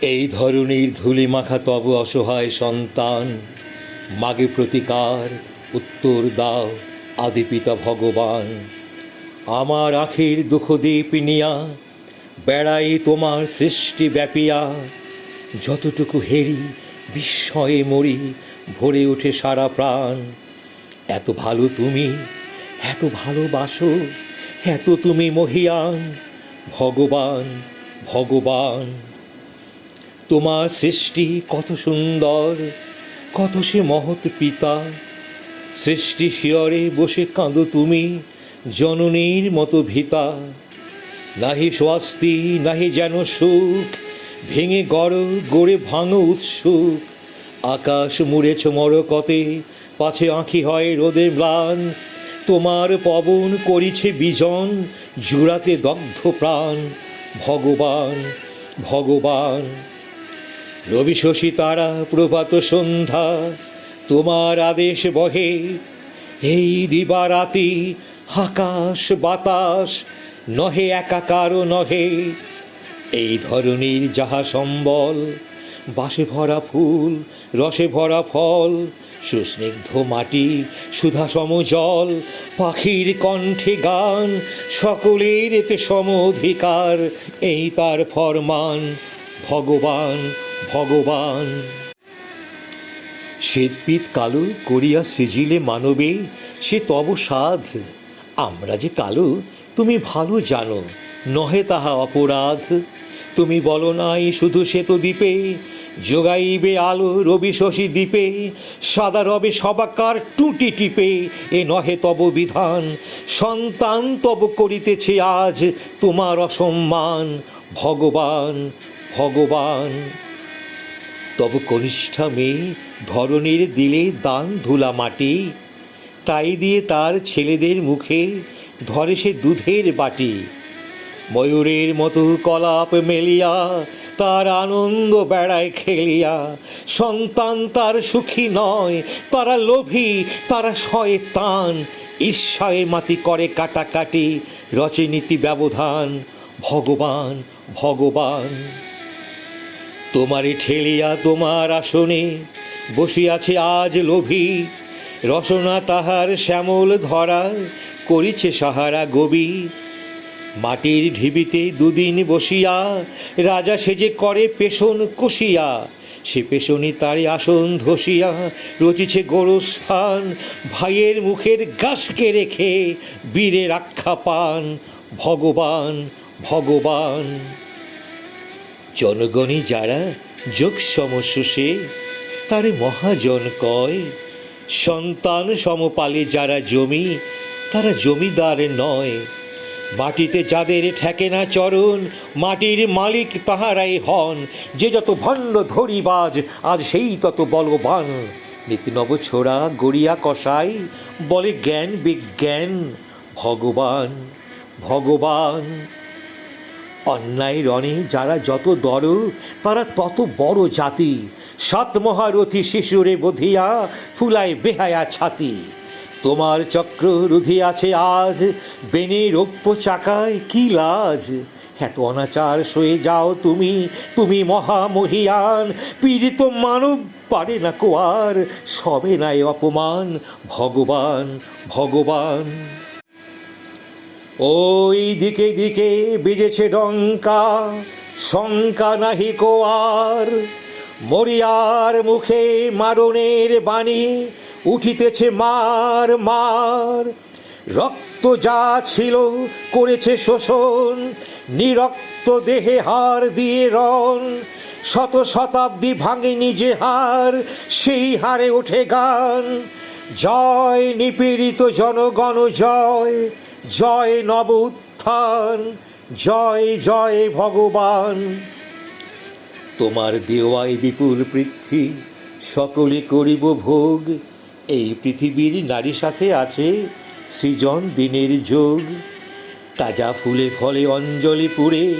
এই ধরনের ধুলি মাখা তব অসহায় সন্তান, মাগে প্রতিকার, উত্তর দাও, আদিপিতা ভগবান। আমার আখির দুঃখ দ্বীপ নিয়া, বেড়াই তোমার সৃষ্টি ব্যাপিয়া। যতটুকু হেরি বিস্ময়ে মরি, ভরে ওঠে সারা প্রাণ। এত ভালো তুমি, এত ভালোবাসো, এত তুমি মহিয়ান। ভগবান ভগবান। তোমার সৃষ্টি কত সুন্দর, কত সে মহৎ পিতা। সৃষ্টি শিয়রে বসে কাঁদো তুমি, জননীর মতো ভিতা। নাহি স্বস্তি, নাহি যেন সুখ, ভেঙে গড়, গড়ে ভাঙো উৎসুক। আকাশ মুড়েছ মরকতে, পাছে আঁখি হয় রোদে ম্লান। তোমার পবন করিছে বিজন, জুড়াতে দগ্ধ প্রাণ। ভগবান ভগবান। রবি শশী তারা, প্রভাত সন্ধ্যা, তোমার আদেশ বহে। এই দিবারাতি আকাশ বাতাস, নহে একাকার নহে। এই ধরনের যাহা সম্বল, বাসে ভরা ফুল, রসে ভরা ফল, সুস্নিগ্ধ মাটি সুধা সম জল, পাখির কণ্ঠে গান, সকলের এতে সম অধিকার এই তার ফরমান, ভগবান। ভগবান। শ্বেতপিত কালো করিয়া সৃজিলে মানবে, সে তব সাধ। আমরা যে কালো, তুমি ভালো জানো, নহে তাহা অপরাধ। তুমি বলো নাই শুধু শ্বেত দ্বীপে, যোগাইবে আলো রবি শশী দ্বীপে, সাদা রবে সবাকার টুটি টিপে, এ নহে তব বিধান, সন্তান তব করিতেছে আজ তোমার অসম্মান। ভগবান ভগবান। তব কনিষ্ঠা মেয়ে ধরনের দিলে দান ধুলা মাটি। তাই দিয়ে তার ছেলেদের মুখে ধরে সে দুধের বাটি। ময়ূরের মতো কলাপ মেলিয়া, তার আনন্দ বেড়ায় খেলিয়া। সন্তান তার সুখী নয়, তারা লোভী, তারা শয়ে তান ঈর্ষায় মাতি করে কাটাকাটি রচনীতি ব্যবধান। ভগবান ভগবান। তোমারে ঠেলিয়া তোমার আসনে বসিয়াছে আজ লোভী। রসনা তাহার শ্যামল ধরা করিছে সাহারা গবি। মাটির ঢিবিতে দুদিন বসিয়া রাজা সেজে করে পেশন কষিয়া, সে পেশনি তারে আসন ধসিয়া রচিছে গোরস্থান। ভাইয়ের মুখের গাছকে রেখে বীরের আখ্যা পান ভগবান ভগবান। জনগণই যারা যোগ সমশুষে তারে মহাজন কয়, সন্তান সমপালে যারা জমি, তারা জমিদার নয়। মাটিতে যাদের ঠেকে না চরণ, মাটির মালিক তাহারাই হন। যে যত ভণ্ড ধরিবাজ আজ সেই তত বলবান। নীতিনব ছোড়া, গড়িয়া কষাই, বলে জ্ঞান বিজ্ঞান, ভগবান ভগবান। অন্যায় রণে যারা যত দর তারা তত বড় জাতি। সাত মহারথী শিশুরে বধিয়া, ফুলায় বেহায়া ছাতি। তোমার চক্র রুধিয়াছে আজ বেনে রৌপ্য চাকায় কি লাজ? এত অনাচার সয়ে যাও তুমি তুমি মহামহিয়ান। পীড়িত মানব পারে না কোয়ার, সবে নাই অপমান। ভগবান ভগবান। ওই দিকে দিকে বেজেছে ডঙ্কা, শঙ্কা নাহি কোয়ার মরিয়ার মুখে মারণের বাণী উঠিতেছে মার মার। রক্ত যা ছিল করেছে শোষণ, নিরক্ত দেহে হার দিয়ে রণ। শত শতাব্দী ভাঙে নিজে হার, সেই হারে ওঠে গান। জয় নিপীড়িত জনগণ, জয় জয় নব উত্থান জয় জয় ভগবান। তোমার দেওয়ায় বিপুল পৃথ্বী, সকলে করিব ভোগ। এই পৃথিবীর নারী সাথে আছে সৃজন দিনের যোগ। তাজা ফুলে ফলে অঞ্জলি পুরে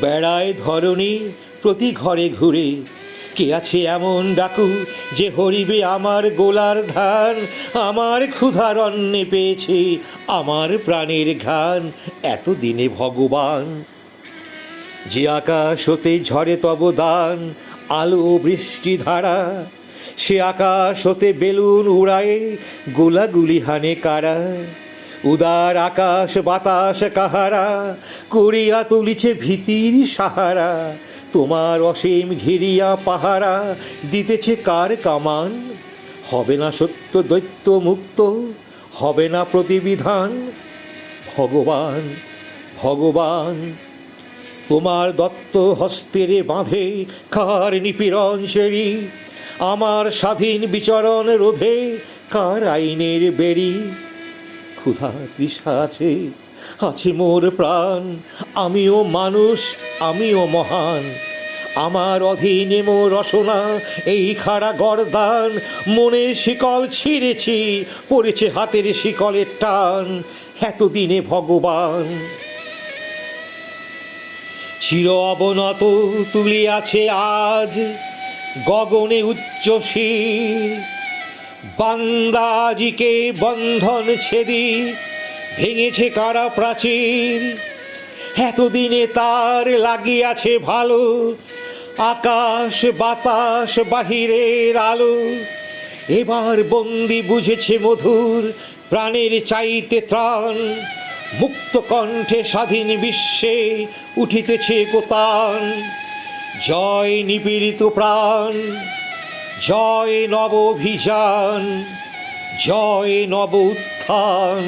বেড়ায় ধরণী প্রতি ঘরে ঘুরে। কে আছে এমন ডাকু যে হরিবে আমার গোলার ধান আমার ক্ষুধার অন্নে পেয়েছে আমার প্রাণের ঘান এতদিনে ভগবান যে আকাশ হতে ঝরে তব দান। আলো বৃষ্টি ধারা, সে আকাশ হতে বেলুন উড়ায়ে গোলাগুলি হানে কারা? উদার আকাশ, বাতাস কাহারা, করিয়া তুলিছে ভীতির সাহারা। তোমার অসীম ঘিরিয়া পাহারা দিতেছে কার কামান? হবে না সত্য দৈত্য মুক্ত, হবে না প্রতিবিধান। ভগবান ভগবান, তোমার দত্ত হস্তেরে বাঁধে কার নিপীড়ন সেরি? আমার স্বাধীন বিচরণ রোধে কার আইনের বেরি? ক্ষুধা তৃষা আছে আছে মোর প্রাণ। আমিও মানুষ, আমিও মহান। আমার অধীনে মোর রসনা এই খাড়া গরদান। মনের শিকল ছিঁড়েছি, পড়েছে হাতের শিকলের টান। এতদিনে ভগবান। চির অবনত তুলিয়াছে আজ, গগনে উচ্চ বান্দাজিকে বন্ধন ছেদি ভেঙেছে কারা প্রাচীর এতদিনে তার লাগিয়াছে ভালো, আকাশ বাতাস বাহিরের আলো। এবার বন্দি বুঝেছে মধুর প্রাণের চাইতে ত্রাণ। মুক্ত কণ্ঠে স্বাধীন বিশ্বে উঠিতেছে কোতান। জয় নিপীড়িত প্রাণ। জয় নব অভিযান জয় নব উত্থান।